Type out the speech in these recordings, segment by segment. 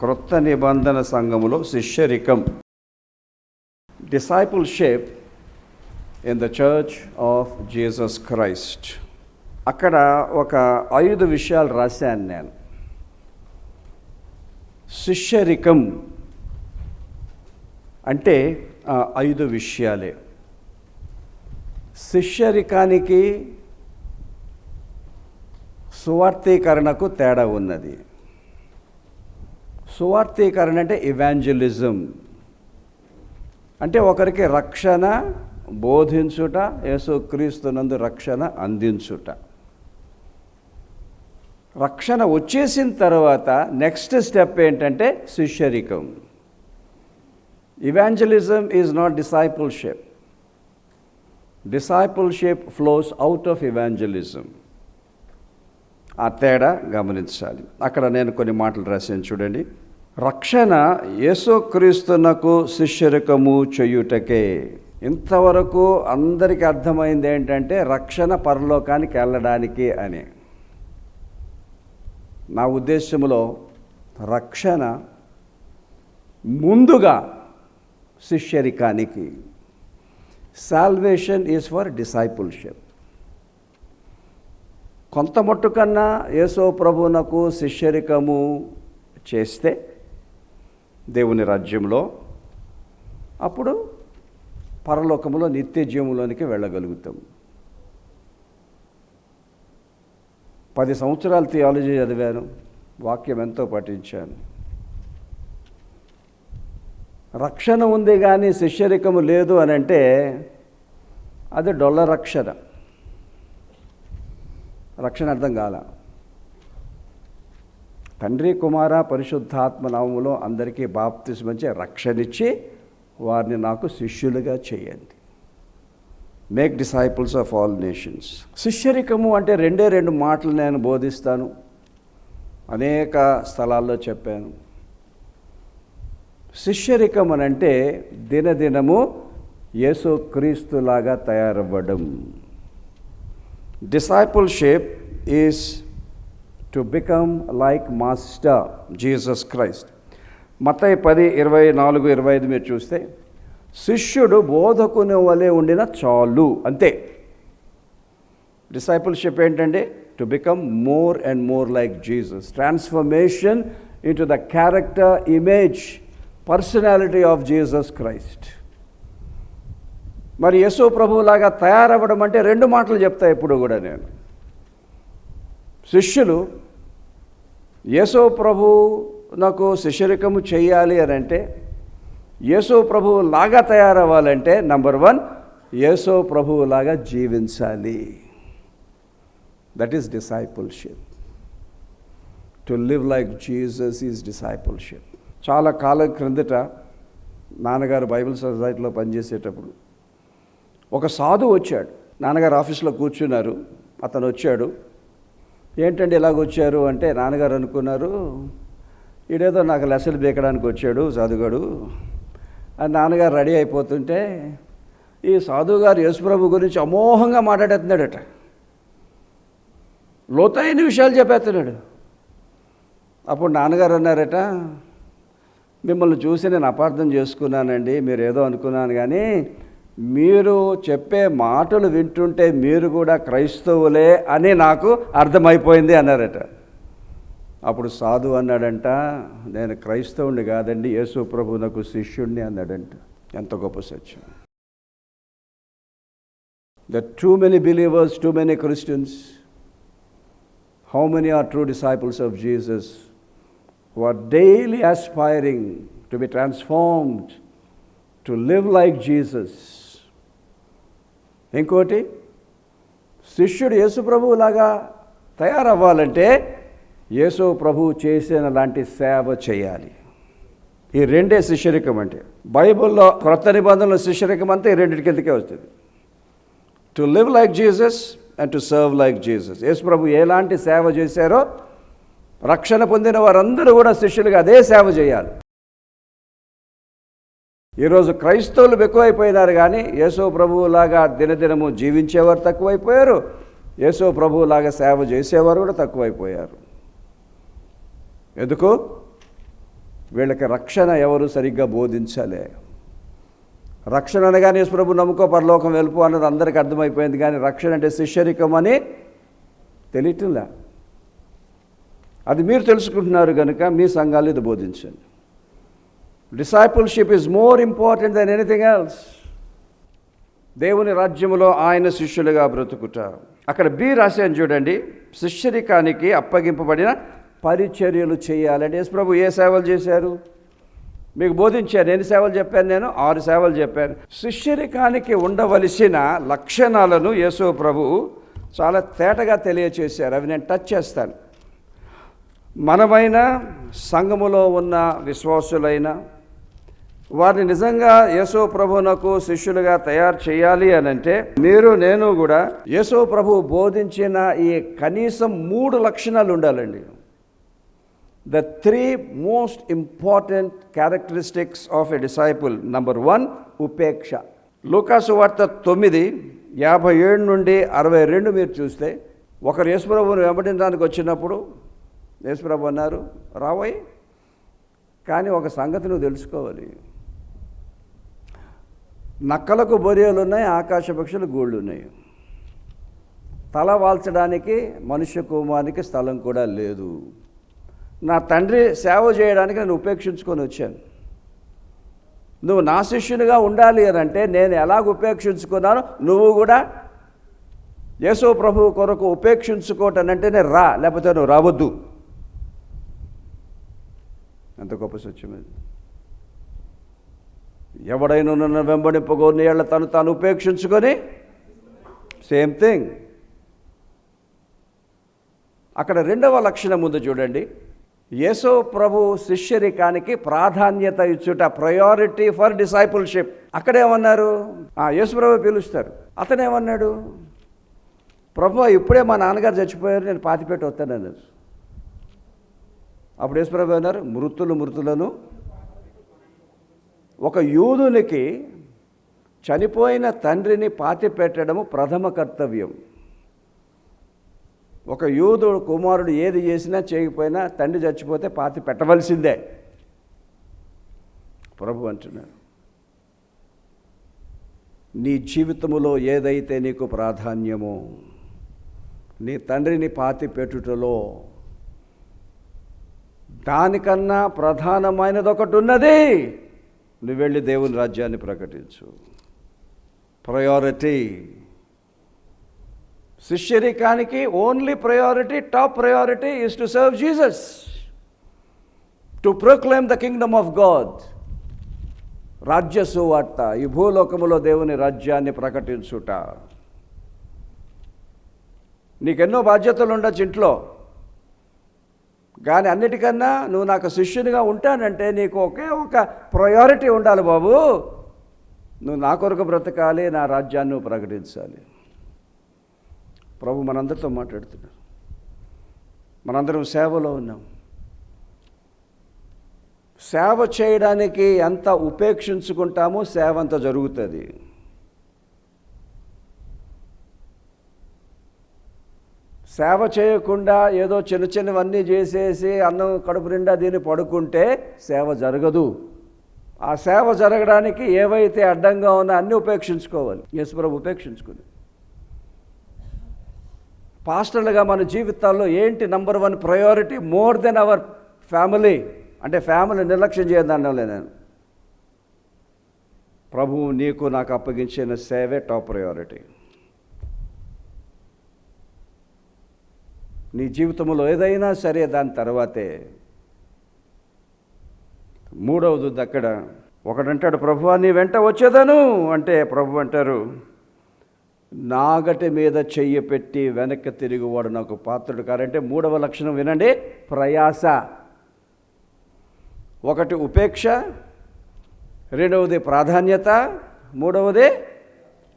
క్రొత్త నిబంధన సంఘములో శిష్యరికం. Discipleship in the church of Jesus Christ అక్కడ ఒక ఐదు విషయాలు రాశాను నేను. శిష్యరికం అంటే ఐదు విషయాలే. శిష్యరికానికి సువార్థీకరణకు తేడా ఉన్నది. సువార్థీకరణ అంటే ఇవాంజలిజం అంటే ఒకరికి రక్షణ బోధించుట యేసుక్రీస్తునందు రక్షణ అందించుట. రక్షణ వచ్చేసిన తర్వాత నెక్స్ట్ స్టెప్ ఏంటంటే శిష్యరికం. Evangelism is not discipleship discipleship flows out of evangelism ఆ తేడా గమనించాలి. అక్కడ నేను కొన్ని మాటలు రాశాను చూడండి. రక్షణ యేసుక్రీస్తునకు శిష్యరికము చేయుటకే. ఇంతవరకు అందరికీ అర్థమైంది ఏంటంటే రక్షణ పరలోకానికి వెళ్ళడానికి అని. నా ఉద్దేశంలో రక్షణ ముందుగా శిష్యరికానికి. సాల్వేషన్ ఈజ్ ఫర్ డిసైపుల్షిప్ కొంత మట్టుకన్నా యేసో ప్రభునకు శిష్యరికము చేస్తే దేవుని రాజ్యంలో అప్పుడు పరలోకములో నిత్య జీవంలోనికి వెళ్ళగలుగుతాం. పది సంవత్సరాలు థియాలజీ చదివాను వాక్యం ఎంతో పఠించాను రక్షణ ఉంది కానీ శిష్యరికము లేదు అని అంటే అది డొల్ల రక్షణ. రక్షణ అర్థం కాల. తండ్రి కుమార పరిశుద్ధాత్మ నామములో అందరికీ బాప్తిస్మంచి రక్షణిచ్చి వారిని నాకు శిష్యులుగా చేయండి. Make disciples of all nations శిష్యరికము అంటే రెండే రెండు మాటలు నేను బోధిస్తాను. అనేక స్థలాల్లో చెప్పాను. శిష్యరికం అని అంటే దినదినము యేసు క్రీస్తులాగా తయారవ్వడం. Discipleship is to become like master Jesus Christ మతై పది ఇరవై నాలుగు ఇరవై ఐదు మీరు చూస్తే శిష్యుడు బోధకుని వలె ఉండిన చాలు అంతే. డిసైపుల్షిప్ ఏంటంటే to become more and more like Jesus transformation into the character image personality of Jesus Christ మరి యేసు ప్రభువులాగా తయారవ్వడం అంటే రెండు మాటలు చెప్తా ఇప్పుడు కూడా నేను. శిష్యులు యేసో ప్రభు నాకు శిష్యరికము చేయాలి అని అంటే యేసో ప్రభువు లాగా తయారవ్వాలంటే నంబర్ వన్ యేసో ప్రభువులాగా జీవించాలి. That is discipleship to live like Jesus is discipleship చాలా కాలం క్రిందట నాన్నగారు బైబిల్ సొసైటీలో పనిచేసేటప్పుడు ఒక సాధువు వచ్చాడు. నాన్నగారు ఆఫీస్లో కూర్చున్నారు. అతను వచ్చాడు. ఏంటండి ఇలాగ వచ్చారు అంటే నాన్నగారు అనుకున్నారు ఈడేదో నాకు లెసలు బీకడానికి వచ్చాడు సాధుగాడు. అని నాన్నగారు రెడీ అయిపోతుంటే ఈ సాధుగారు యేసుప్రభు గురించి అమోహంగా మాట్లాడేస్తున్నాడట. లోతైన విషయాలు చెప్పేస్తున్నాడు. అప్పుడు నాన్నగారు అన్నారట మిమ్మల్ని చూసి నేను అపార్థం చేసుకున్నానండి మీరు ఏదో అనుకున్నాను కానీ మీరు చెప్పే మాటలు వింటుంటే మీరు కూడా క్రైస్తవులే అని నాకు అర్థమైపోయింది అన్నారట. అప్పుడు సాధు అన్నాడంట నేను క్రైస్తవుని కాదండి యేసు ప్రభునకు శిష్యుణ్ణి అన్నాడంట. ఎంత గొప్ప సత్యం. The too many believers too many Christians how many are true disciples of Jesus who are daily aspiring to be transformed to live like Jesus ఇంకోటి శిష్యుడు యేసు ప్రభువులాగా తయారవ్వాలంటే యేసు ప్రభువు చేసిన లాంటి సేవ చేయాలి. ఈ రెండే శిష్యరికం అంటే. బైబిల్లో క్రొత్త నిబంధనలు శిష్యరికం అంతా ఈ రెండింటి కిందకే వస్తుంది. To live like Jesus and to serve like Jesus యేసు ప్రభు ఎలాంటి సేవ చేశారో రక్షణ పొందిన వారందరూ కూడా శిష్యులుగా అదే సేవ చేయాలి. ఈరోజు క్రైస్తవులు ఎక్కువైపోయినారు కానీ యేసో ప్రభువులాగా దినదినము జీవించేవారు తక్కువైపోయారు. యేసో ప్రభువులాగా సేవ చేసేవారు కూడా తక్కువైపోయారు. ఎందుకు? వీళ్ళకి రక్షణ ఎవరు సరిగ్గా బోధించాలి. రక్షణ అనగానే యేసు ప్రభు నమ్ముకో పరలోకం వెలుపు అన్నది అందరికీ అర్థమైపోయింది కానీ రక్షణ అంటే శిష్యరికం అని తెలియటంలే. అది మీరు తెలుసుకుంటున్నారు కనుక మీ సంఘాలు ఇది బోధించండి. Discipleship is more important than anything else దేవుని రాజ్యములో ఆయన శిష్యులుగా బ్రతుకుట. అక్కడ బి రాశాను చూడండి శిష్యరికానికి అప్పగింపబడిన పరిచర్యలు చేయాలంటే యేసు ప్రభు ఏ సేవలు చేశారు? మీకు బోధించాను ఎన్ని సేవలు చెప్పాను నేను? ఆరు సేవలు చెప్పాను. శిష్యరికానికి ఉండవలసిన లక్షణాలను యేసు ప్రభు చాలా తేటగా తెలియచేశారు. అవి నేను టచ్ చేస్తాను. మనమైన సంఘములో ఉన్న విశ్వాసులైన వారిని నిజంగా యేసో ప్రభునకు శిష్యులుగా తయారు చేయాలి అని అంటే మీరు నేను కూడా యేసో ప్రభు బోధించిన ఈ కనీసం మూడు లక్షణాలు ఉండాలండి. The three most important characteristics of a disciple number one ఉపేక్ష లూకాసు వార్త తొమ్మిది యాభై ఏడు నుండి అరవై రెండు మీరు చూస్తే ఒకరు యేసుప్రభుని వెంబడించడానికి వచ్చినప్పుడు యేసుప్రభు అన్నారు రావోయ్ కానీ ఒక సంగతి నువ్వు తెలుసుకోవాలి. నక్కలకు బొరియలు ఉన్నాయి ఆకాశ పక్షులు గూళ్ళు ఉన్నాయి. తల వాల్చడానికి మనుష్య కుమానికి స్థలం కూడా లేదు. నా తండ్రి సేవ చేయడానికి నేను ఉపేక్షించుకొని వచ్చాను. నువ్వు నా శిష్యునిగా ఉండాలి అని అంటే నేను ఎలాగ ఉపేక్షించుకున్నాను నువ్వు కూడా యేసో ప్రభు కొరకు ఉపేక్షించుకోవటనంటేనే రా లేకపోతే నువ్వు రావద్దు. ఎంత గొప్ప సత్యం ఎవడైనా నన్ను వెంబడింపగో నీళ్ళ తను తాను ఉపేక్షించుకొని సేమ్ థింగ్. అక్కడ రెండవ లక్షణం ముందు చూడండి. యేసో ప్రభు శిష్యరికానికి ప్రాధాన్యత ఇచ్చుట ప్రయారిటీ ఫర్ డిసైపుల్షిప్ అక్కడేమన్నారు? యేసు ప్రభు పిలుస్తారు. అతనేమన్నాడు? ప్రభు ఇప్పుడే మా నాన్నగారు చచ్చిపోయారు నేను పాతిపెట్టి వస్తానన్నారు అప్పుడు యేసుప్రభు అన్నారు మృతులు మృతులను ఒక యూదునికి చనిపోయిన తండ్రిని పాతి పెట్టడము ప్రథమ కర్తవ్యం. ఒక యూదుడు కుమారుడు ఏది చేసినా చేయకపోయినా తండ్రి చచ్చిపోతే పాతి పెట్టవలసిందే ప్రభు అంటున్నారు నీ జీవితములో ఏదైతే నీకు ప్రాధాన్యమో నీ తండ్రిని పాతి పెట్టుటలో దానికన్నా ప్రధానమైనది ఒకటి ఉన్నది. నువ్వు వెళ్ళి దేవుని రాజ్యాన్ని ప్రకటించు. Priority శిష్యరికానికి only priority top priority is to serve Jesus to proclaim the kingdom of God రాజ్య సువార్త ఈ భూలోకములో దేవుని రాజ్యాన్ని ప్రకటించుట. నీకెన్నో బాధ్యతలు ఉండొచ్చు ఇంట్లో. కానీ అన్నిటికన్నా నువ్వు నాకు శిష్యునిగా ఉంటానంటే నీకు ఒకే ఒక ప్రయారిటీ ఉండాలి బాబు. నువ్వు నా కొరకు బ్రతకాలి నా రాజ్యాన్ని ప్రకటించాలి. ప్రభు మనందరితో మాట్లాడుతున్నాడు. మనందరం సేవలో ఉన్నాం. సేవ చేయడానికి ఎంత ఉపేక్షించుకుంటామో సేవ అంత జరుగుతుంది. సేవ చేయకుండా ఏదో చిన్న చిన్నవన్నీ చేసేసి అన్నం కడుపు నిండా దీన్ని పడుకుంటే సేవ జరగదు. ఆ సేవ జరగడానికి ఏవైతే అడ్డంగా ఉన్నా అన్నీ ఉపేక్షించుకోవాలి. యేసుప్రభు ఉపేక్షించుకుని పాస్టర్లుగా మన జీవితాల్లో ఏంటి number one priority? More than our family. అంటే ఫ్యామిలీ నిర్లక్ష్యం చేయదనలే నేను. ప్రభువు నీకు నాకు అప్పగించిన సేవే టాప్ ప్రయారిటీ. నీ జీవితంలో ఏదైనా సరే దాని తర్వాతే. మూడవది అక్కడ ఒకడంటాడు ప్రభు నీ వెంట వచ్చేదను? అంటే ప్రభు అంటారు నాగటి మీద చెయ్యి పెట్టి వెనక్కి తిరిగివాడు నాకు పాత్రుడు కారంటే మూడవ లక్షణం వినండి ప్రయాస. ఒకటి ఉపేక్ష రెండవది ప్రాధాన్యత మూడవది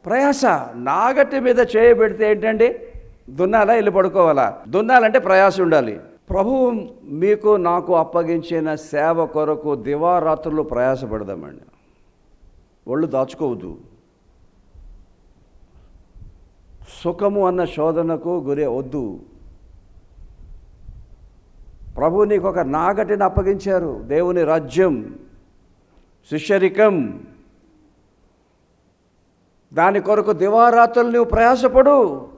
ప్రయాస. నాగటి మీద చేయబెడితే ఏంటండి? దున్నాలా వెళ్ళి పడుకోవాలా? దున్నాలంటే ప్రయాస ఉండాలి. ప్రభువు మీకు నాకు అప్పగించిన సేవ కొరకు దివారాత్రులు ప్రయాసపడదామండి. ఒళ్ళు దాచుకోవద్దు. సుఖము అన్న శోధనకు గురి వద్దు ప్రభు నీకు ఒక నాగటిని అప్పగించారు. దేవుని రాజ్యం శిష్యరికం. దాని కొరకు దివారాత్రులు నువ్వు ప్రయాసపడు.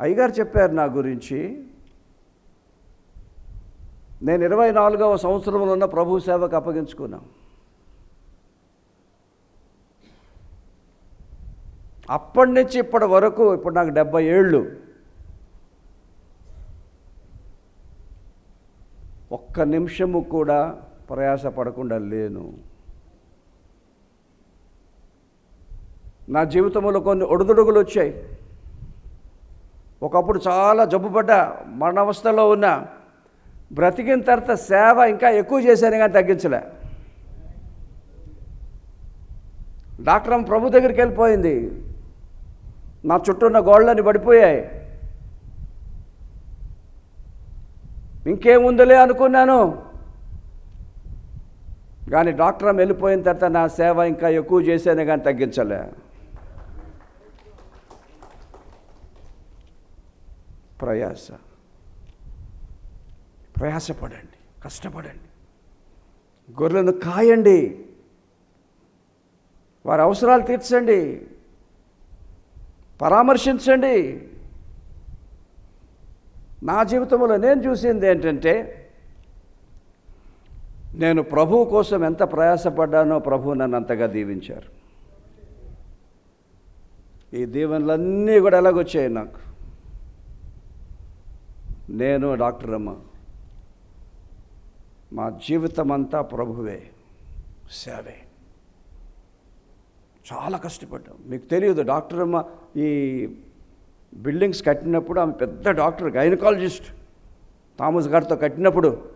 అయ్యగారు చెప్పారు నా గురించి. నేను ఇరవై నాలుగవ సంవత్సరంలో ఉన్న ప్రభు సేవకు అప్పగించుకున్నాను అప్పటి నుంచి ఇప్పటి వరకు ఇప్పుడు నాకు డెబ్బై ఏళ్ళు. ఒక్క నిమిషము కూడా ప్రయాసపడకుండా లేను. నా జీవితంలో కొన్ని ఒడుదుడుగులు వచ్చాయి. ఒకప్పుడు చాలా జబ్బుపడ్డ మరణావస్థలో ఉన్న బ్రతికిన తర్వాత సేవ ఇంకా ఎక్కువ చేశాను కానీ తగ్గించలే. డాక్టర్ ప్రభు దగ్గరికి వెళ్ళిపోయింది. నా చుట్టూ ఉన్న గోళ్ళని పడిపోయాయి. ఇంకేముందులే అనుకున్నాను. కానీ డాక్టర్ వెళ్ళిపోయిన తర్వాత నా సేవ ఇంకా ఎక్కువ చేశాను కానీ తగ్గించలే. ప్రయాస. ప్రయాసపడండి కష్టపడండి. గొర్రెలను కాయండి. వారి అవసరాలు తీర్చండి. పరామర్శించండి. నా జీవితంలో నేను చూసింది ఏంటంటే నేను ప్రభువు కోసం ఎంత ప్రయాసపడ్డానో ప్రభువు నన్ను అంతగా దీవించారు. ఈ దీవెనలన్నీ కూడా ఎలాగొచ్చాయి నాకు? నేను డాక్టర్ అమ్మ మా జీవితం అంతా ప్రభువే సేవే. చాలా కష్టపడ్డాం. మీకు తెలియదు డాక్టర్ అమ్మ ఈ బిల్డింగ్స్ కట్టినప్పుడు ఆమె పెద్ద డాక్టర్ గైనకాలజిస్ట్. థామస్ గారితో కట్టినప్పుడు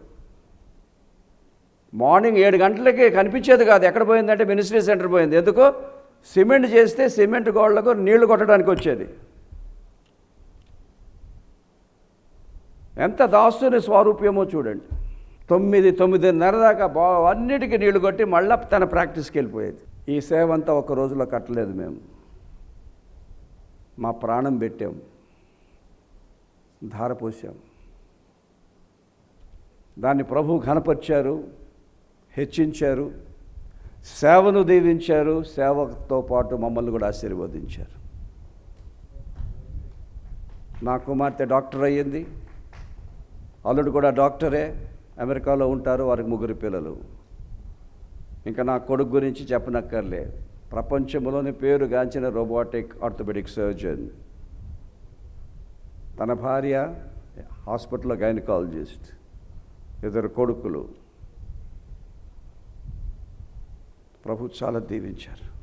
మార్నింగ్ ఏడు గంటలకి కనిపించేది కాదు ఎక్కడ పోయిందంటే మినిస్ట్రీ సెంటర్ పోయింది. ఎందుకు? సిమెంట్ చేస్తే సిమెంట్ గోడలకు నీళ్ళు కొట్టడానికి వచ్చేది. ఎంత దాస్తుని స్వారూప్యమో చూడండి. తొమ్మిది తొమ్మిదిన్నర దాకా బా అన్నిటికీ నీళ్ళు కొట్టి మళ్ళీ తన ప్రాక్టీస్కి వెళ్ళిపోయేది. ఈ సేవ అంతా ఒక రోజులో కట్టలేదు మేము. మా ప్రాణం పెట్టాం. ధార పోసాం. దాన్ని ప్రభు ఘనపరిచారు హెచ్చించారు సేవను దీవించారు సేవతో పాటు మమ్మల్ని కూడా ఆశీర్వదించారు. నా కుమార్తె డాక్టర్ అయ్యింది. అల్లుడు కూడా డాక్టరే అమెరికాలో ఉంటారు వారికి ముగ్గురు పిల్లలు. ఇంకా నా కొడుకు గురించి చెప్పనక్కర్లే. ప్రపంచంలోని పేరుగాంచిన రోబోటిక్ ఆర్థోపెడిక్ సర్జన్. తన భార్య హాస్పిటల్లో గైనకాలజిస్ట్. ఇద్దరు కొడుకులు. ప్రభు చాలా దీవించారు.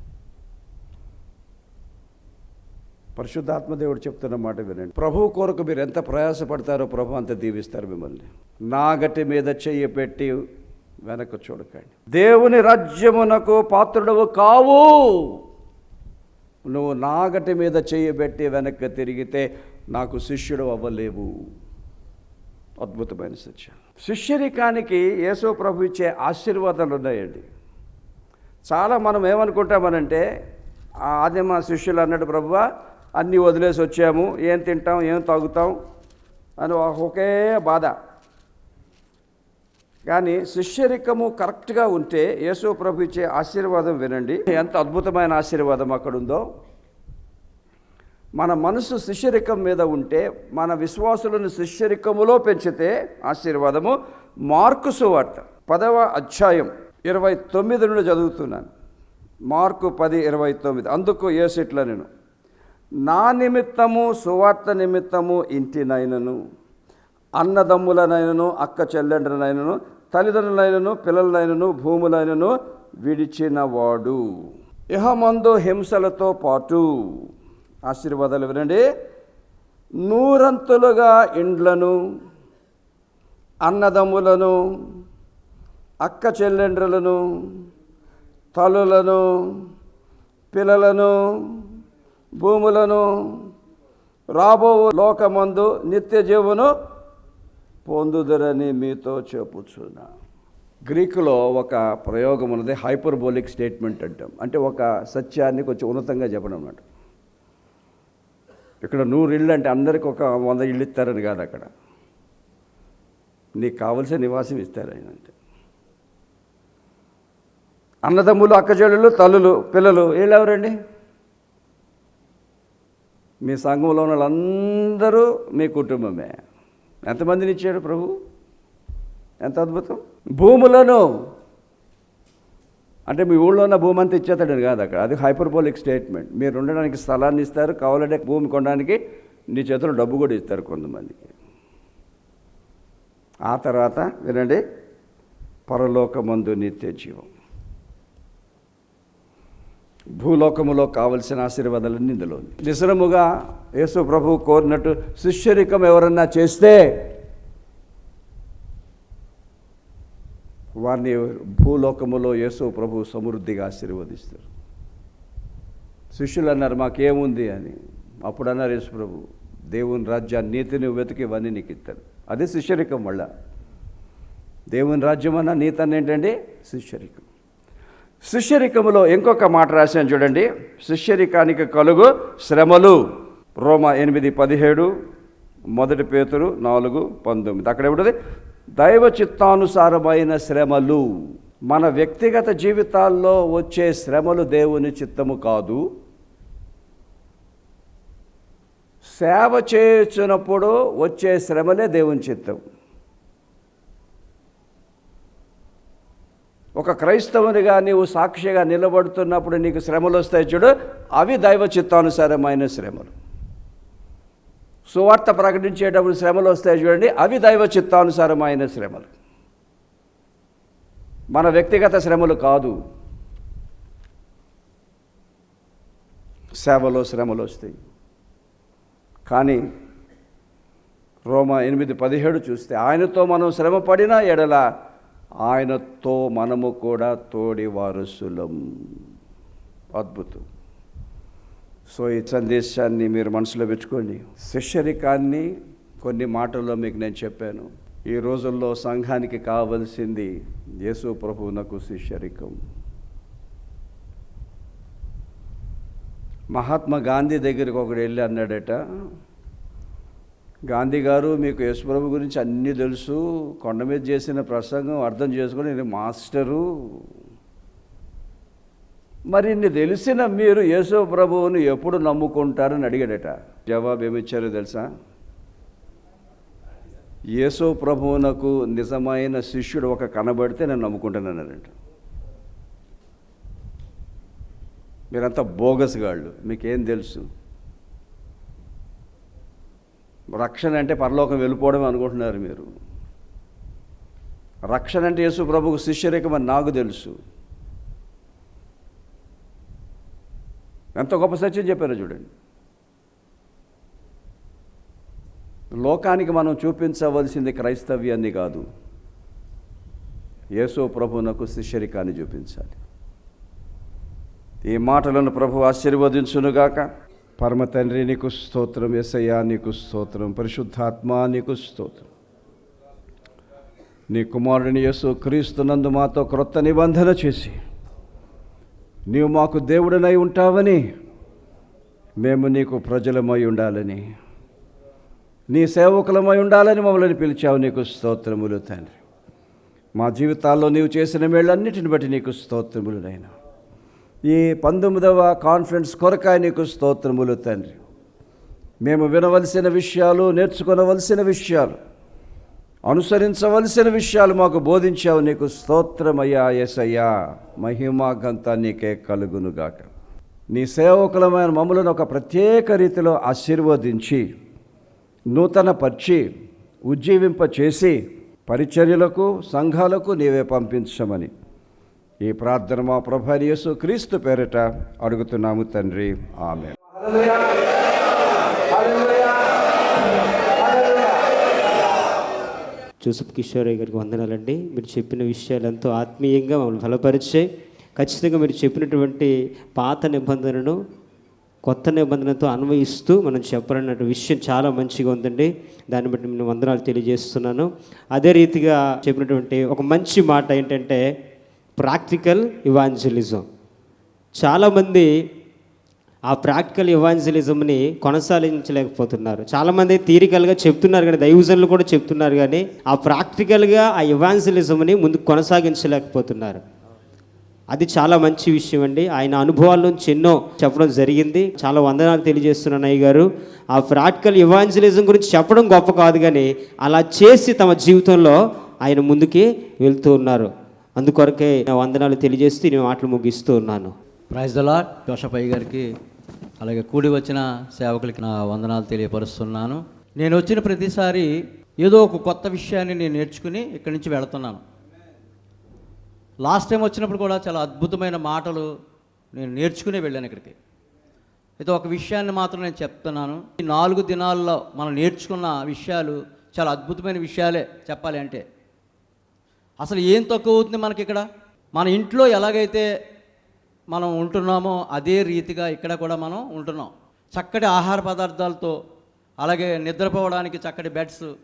పరిశుద్ధాత్మదేవుడు చెప్తున్న మాట వినండి. ప్రభు కొరకు మీరు ఎంత ప్రయాసపడతారో ప్రభు అంత దీవిస్తారు మిమ్మల్ని. నాగటి మీద చెయ్యి పెట్టి వెనక్కి చూడకండి. దేవుని రాజ్యమునకు పాత్రుడవు కావు. నువ్వు నాగటి మీద చెయ్యి పెట్టి వెనక్కి తిరిగితే నాకు శిష్యుడు అవ్వలేవు. అద్భుతమైన సత్యం శిష్యరికానికి యేసు ప్రభు ఇచ్చే ఆశీర్వాదాలు ఉన్నాయండి. చాలా మనం ఏమనుకుంటామనంటే ఆ ఆదిమ శిష్యులు అన్నాడు ప్రభువా అన్నీ వదిలేసి వచ్చాము. ఏం తింటాం? ఏం తాగుతాం? అని ఒకే బాధ. కానీ శిష్యరికము కరెక్ట్గా ఉంటే యేసు ప్రభు ఇచ్చే ఆశీర్వాదం వినండి. ఎంత అద్భుతమైన ఆశీర్వాదం అక్కడ ఉందో మన మనసు శిష్యరికం మీద ఉంటే మన విశ్వాసులను శిష్యరికములో పెంచితే ఆశీర్వాదము. మార్కు సువార్త పదవ అధ్యాయం ఇరవై తొమ్మిది నుండి చదువుతున్నాను. మార్కు పది ఇరవై తొమ్మిది. అందుకు ఏసిట్ల నేను. నా నిమిత్తము సువార్త నిమిత్తము ఇంటినైనను అన్నదమ్ములనైనను అక్క చెల్లెండ్రనైనను తల్లిదండ్రులైనను పిల్లలనైనను భూములైనను విడిచినవాడు. ఇహమందు హింసలతో పాటు ఆశీర్వాదాలు వినండి. నూరంతులుగా ఇండ్లను అన్నదమ్ములను అక్క చెల్లెండ్రులను తల్లులను పిల్లలను భూములను రాబో లోకమందు నిత్య జీవను పొందుదరని మీతో చెప్పుచున్నా. గ్రీకులో ఒక ప్రయోగం ఉన్నది హైపర్బోలిక్ స్టేట్మెంట్ అంటాం. అంటే ఒక సత్యాన్ని కొంచెం ఉన్నతంగా చెప్పడం అన్నమాట. ఇక్కడ నూరు ఇళ్ళు అంటే అందరికి ఒక వంద ఇళ్ళు ఇస్తారని కాదు అక్కడ. నీకు కావలసిన నివాసం ఇస్తారు ఆయన అంతే. అన్నదమ్ములు అక్కచెల్లెలు తల్లులు పిల్లలు వీళ్ళెవరండి ఎవరండి? మీ సంఘంలో ఉన్న వాళ్ళందరూ మీ కుటుంబమే. ఎంతమందిని ఇచ్చాడు ప్రభు? ఎంత అద్భుతం? భూములను. అంటే మీ ఊళ్ళో ఉన్న భూమి అంతా ఇచ్చేతాడని కాదు అక్కడ. అది హైపర్బోలిక్ స్టేట్మెంట్. మీరు ఉండడానికి స్థలాన్ని ఇస్తారు కావాలంటే భూమి కొనడానికి నీ చేతిలో డబ్బు కూడా ఇస్తారు కొంతమందికి ఆ తర్వాత వినండి పరలోకమందు నిత్య జీవం. భూలోకములో కావలసిన ఆశీర్వాదాలన్నీ ఇందులో ఉంది. నిసరముగా యేసు ప్రభు కోరినట్టు శిష్యరికం ఎవరన్నా చేస్తే వారిని భూలోకములో యేసు ప్రభు సమృద్ధిగా ఆశీర్వదిస్తారు. శిష్యులు అన్నారు మాకేముంది అని. అప్పుడు అన్నారు యేసు ప్రభు దేవుని రాజ్యాన్ని నీతిని వెతికి ఇవన్నీ నీకు ఇస్తారు అదే శిష్యరికం వల్ల దేవుని రాజ్యం అన్న నీతన్న ఏంటండి? శిష్యరికం. శిష్యరికములో ఇంకొక మాట రాశాను చూడండి. శిష్యరికానికి కలుగు శ్రమలు. రోమ ఎనిమిది పదిహేడు మొదటి పేతురు నాలుగు పంతొమ్మిది. అక్కడ ఏమిటది? దైవ చిత్తానుసారమైన శ్రమలు. మన వ్యక్తిగత జీవితాల్లో వచ్చే శ్రమలు దేవుని చిత్తము కాదు. సేవ చేసినప్పుడు వచ్చే శ్రమలే దేవుని చిత్తం. ఒక క్రైస్తవునిగా నీవు సాక్షిగా నిలబడుతున్నప్పుడు నీకు శ్రమలు వస్తాయి చూడు. అవి దైవ చిత్తానుసారమైన శ్రమలు. సువార్త ప్రకటించేటప్పుడు శ్రమలు వస్తాయి చూడండి. అవి దైవ చిత్తానుసారమైన శ్రమలు. మన వ్యక్తిగత శ్రమలు కాదు. సేవలో శ్రమలు వస్తాయి. కానీ రోమ ఎనిమిది పదిహేడు చూస్తే ఆయనతో మనం శ్రమ పడిన ఎడల ఆయనతో మనము కూడా తోడి వారసులం. అద్భుతం. సో ఈ సందేశాన్ని మీరు మనసులో పెట్టుకోండి. శిష్యరికాన్ని కొన్ని మాటల్లో మీకు నేను చెప్పాను. ఈ రోజుల్లో సంఘానికి కావలసింది యేసు ప్రభువునకు శిష్యరికం. మహాత్మా గాంధీ దగ్గరికి ఒకడు వెళ్ళి అన్నాడట గాంధీ గారు మీకు యేసుప్రభు గురించి అన్నీ తెలుసు. కొండ మీద చేసిన ప్రసంగం అర్థం చేసుకుని నేను మాస్టరు. మరి ఇన్ని తెలిసిన మీరు యేసు ప్రభువుని ఎప్పుడు నమ్ముకుంటారని అడిగాడట. జవాబు ఏమిచ్చారో తెలుసా? యేసు ప్రభువునకు నిజమైన శిష్యుడు ఒక కనబడితే నేను నమ్ముకుంటానన్నారంట మీరంతా బోగస్ గాళ్ళు మీకేం తెలుసు? రక్షణ అంటే పరలోకం వెళ్ళిపోవడం అనుకుంటున్నారు మీరు. రక్షణ అంటే యేసు ప్రభుకు శిష్యరేఖం నాకు తెలుసు. ఎంత గొప్ప సత్యం చెప్పారో చూడండి. లోకానికి మనం చూపించవలసింది క్రైస్తవ్యాన్ని కాదు. యేసు ప్రభునకు శిష్యరికాన్ని చూపించాలి. ఈ మాటలను ప్రభు ఆశీర్వదించునుగాక. పరమ తండ్రి నీకు స్తోత్రం. ఎసయ్యా నీకు స్తోత్రం. పరిశుద్ధాత్మా నీకు స్తోత్రం. నీ కుమారుడిని యేసు క్రీస్తునందు మాతో క్రొత్త నిబంధన చేసి నీవు మాకు దేవుడనై ఉంటావని మేము నీకు ప్రజలమై ఉండాలని నీ సేవకులమై ఉండాలని మమ్మల్ని పిలిచావు. నీకు స్తోత్రములు తండ్రి. మా జీవితాల్లో నీవు చేసిన మేళ్ళన్నిటిని బట్టి నీకు స్తోత్రములు నైనా ఈ పంతొమ్మిదవ కాన్ఫరెన్స్ కొరకాయ నీకు స్తోత్రములు తండ్రి. మేము వినవలసిన విషయాలు నేర్చుకునవలసిన విషయాలు అనుసరించవలసిన విషయాలు మాకు బోధించావు నీకు స్తోత్రమయ్యా ఎసయ్యా మహిమాగంతా నీకే కలుగునుగాక. నీ సేవకులమైన మమ్మలను ఒక ప్రత్యేక రీతిలో ఆశీర్వదించి నూతన పరిచి ఉజ్జీవింపచేసి పరిచర్యలకు సంఘాలకు నీవే పంపించమని ఈ ప్రార్థన మా ప్రభు యేసు క్రీస్తు పేరిట అడుగుతున్నాము తండ్రి. ఆమె జోసఫ్ కిషోరయ్య గారికి వందనాలండి. మీరు చెప్పిన విషయాలు ఎంతో ఆత్మీయంగా మమ్మల్ని బలపరిచాయి ఖచ్చితంగా మీరు చెప్పినటువంటి పాత నిబంధనను కొత్త నిబంధనతో అన్వయిస్తూ మనం చెప్పాలన్న విషయం చాలా మంచిగా ఉందండి. దాన్ని బట్టి నేను వందనాలు తెలియజేస్తున్నాను. అదే రీతిగా చెప్పినటువంటి ఒక మంచి మాట ఏంటంటే ప్రాక్టికల్ ఇవాంజలిజం. చాలామంది ఆ ప్రాక్టికల్ ఇవాంజలిజంని కొనసాగించలేకపోతున్నారు. చాలామంది థియరికల్గా చెప్తున్నారు కానీ దైవజనులు కూడా చెప్తున్నారు కానీ ఆ ప్రాక్టికల్గా ఆ ఇవాంజలిజంని ముందు కొనసాగించలేకపోతున్నారు. అది చాలా మంచి విషయం అండి. ఆయన అనుభవాల నుంచి ఎన్నో చెప్పడం జరిగింది. చాలా వందనాలు తెలియజేస్తున్నాను అయ్య గారు. ఆ ప్రాక్టికల్ ఇవాంజలిజం గురించి చెప్పడం గొప్ప కాదు కానీ అలా చేసి తమ జీవితంలో ఆయన ముందుకి వెళ్తూ ఉన్నారు. అందుకొరకే నా వందనాలు తెలియజేస్తూ నేను మాటలు ముగిస్తూ ఉన్నాను. ప్రైజ్ ద లాడ్ గారికి అలాగే కూడి వచ్చిన సేవకులకి నా వందనాలు తెలియపరుస్తున్నాను. నేను వచ్చిన ప్రతిసారి ఏదో ఒక కొత్త విషయాన్ని నేను నేర్చుకుని ఇక్కడి నుంచి వెళుతున్నాను. లాస్ట్ టైం వచ్చినప్పుడు కూడా చాలా అద్భుతమైన మాటలు నేను నేర్చుకునే వెళ్ళాను ఇక్కడికి. అయితే ఒక విషయాన్ని మాత్రం నేను చెప్తున్నాను. ఈ నాలుగు దినాల్లో మనం నేర్చుకున్న విషయాలు చాలా అద్భుతమైన విషయాలే చెప్పాలి అంటే. అసలు ఏం తక్కువ అవుతుంది మనకి ఇక్కడ? మన ఇంట్లో ఎలాగైతే మనం ఉంటున్నామో అదే రీతిగా ఇక్కడ కూడా మనం ఉంటున్నాం. చక్కటి ఆహార పదార్థాలతో అలాగే నిద్రపోవడానికి చక్కటి బెడ్స్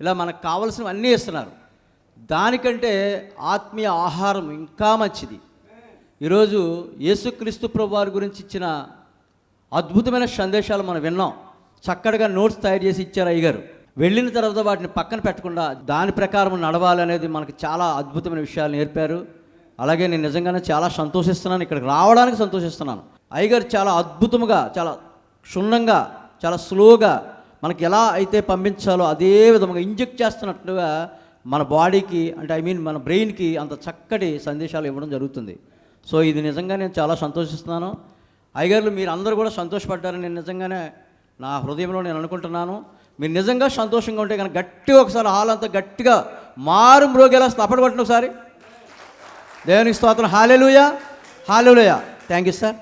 ఇలా మనకు కావలసినవి అన్నీ ఇస్తున్నారు. దానికంటే ఆత్మీయ ఆహారం ఇంకా మంచిది. ఈరోజు యేసుక్రీస్తు ప్రభు వారి గురించి ఇచ్చిన అద్భుతమైన సందేశాలు మనం విన్నాం. చక్కటిగా నోట్స్ తయారు చేసి ఇచ్చారు అయ్యగారు. వెళ్ళిన తర్వాత వాటిని పక్కన పెట్టకుండా దాని ప్రకారం నడవాలనేది మనకి చాలా అద్భుతమైన విషయాలు నేర్పారు. అలాగే నేను నిజంగానే చాలా సంతోషిస్తున్నాను. ఇక్కడికి రావడానికి సంతోషిస్తున్నాను. అయ్యగారు చాలా అద్భుతముగా చాలా క్షుణ్ణంగా చాలా స్లోగా మనకి ఎలా అయితే పంపించాలో అదే విధంగా ఇంజెక్ట్ చేస్తున్నట్లుగా మన బాడీకి అంటే ఐ మీన్ మన బ్రెయిన్కి అంత చక్కటి సందేశాలు ఇవ్వడం జరుగుతుంది. సో ఇది నిజంగా నేను చాలా సంతోషిస్తున్నాను. అయ్యగారులు మీరు అందరూ కూడా సంతోషపడ్డారని నేను నిజంగానే నా హృదయంలో నేను అనుకుంటున్నాను. మీరు నిజంగా సంతోషంగా ఉంటే కనుక గట్టిగా ఒకసారి హాల్ అంతా గట్టిగా మారు మ్రోగేలా స్థపడ పట్టిన ఒకసారి. దేవునికి స్తోత్రం. హాలేలుయా. హాలేలుయా. Thank you sir.